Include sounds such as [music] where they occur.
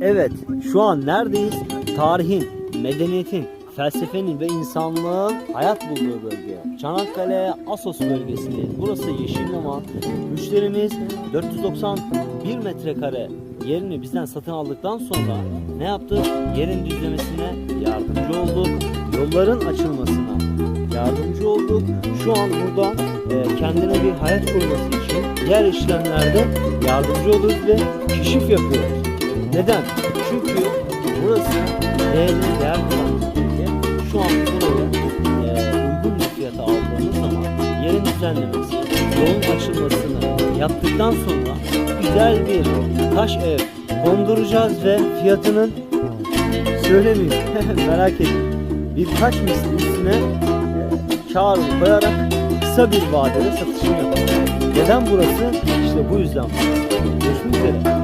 Evet, şu an neredeyiz? Tarihin, medeniyetin, felsefenin ve insanlığın hayat bulduğu bölge. Çanakkale Asos bölgesindeyiz. Burası Yeşillama. Müşterimiz 491 metrekare yerini bizden satın aldıktan sonra ne yaptık? Yerin düzlemesine yardımcı olduk. Yolların açılmasına yardımcı olduk. Şu an burada e, kendine bir hayat kurması için diğer işlemlerde yardımcı oluyoruz ve keşif yapıyoruz. Neden? Çünkü burası değerine değer bölge. Şu an burayı e, uygun bir fiyata aldığımız zaman yerin düzenlemesi, yolun açılmasını yaptıktan sonra güzel bir taş ev konduracağız ve fiyatının söylemeyeyim [laughs] merak edin birkaç misli üstüne e, kar koyarak kısa bir vadede satışını yapacağız. Neden burası? İşte bu yüzden. Görüşmek üzere.